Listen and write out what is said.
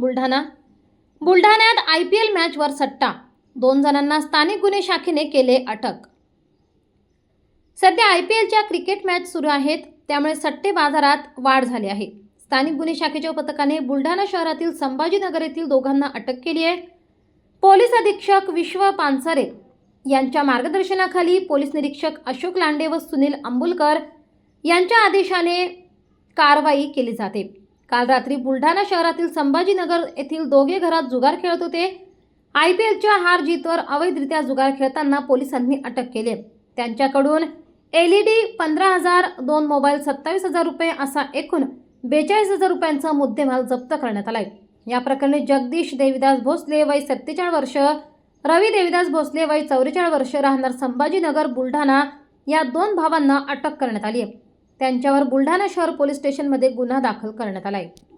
बुलढाणा. बुलढाण्यात I P L मॅचवर सट्टा. दोन जणांना स्थानिक गुन्हे शाखेने केले अटक. सध्या आय पी एलच्या क्रिकेट मॅच सुरू आहेत. त्यामुळे सट्टे बाजारात वाढ झाली आहे. स्थानिक गुन्हे शाखेच्या पथकाने बुलढाणा शहरातील संभाजीनगर येथील दोघांना अटक केली आहे. पोलीस अधीक्षक विश्व पानसरे यांच्या मार्गदर्शनाखाली पोलीस निरीक्षक अशोक लांडे व सुनील अंबुलकर यांच्या आदेशाने कारवाई केली जाते. काल रात्री बुलढाणा शहरातील संभाजीनगर येथील दोघे घरात जुगार खेळत होते. आय पी एलच्या हार जीतवर अवैधरित्या जुगार खेळताना पोलिसांनी अटक केली. त्यांच्याकडून एल ई डी पंधरा हजार दोन मोबाईल सत्तावीस हजार रुपये असा एकूण बेचाळीस हजार रुपयांचा मुद्देमाल जप्त करण्यात आलाय. या प्रकरणी जगदीश देविदास भोसले वय सत्तेचाळीस वर्ष रवी देविदास भोसले वय चौवेचाळीस वर्ष राहणार संभाजीनगर बुलढाणा या दोन भावांना अटक करण्यात आली आहे. त्यांच्यावर बुलढाणा शहर पोलीस स्टेशनमध्ये गुन्हा दाखल करण्यात आला आहे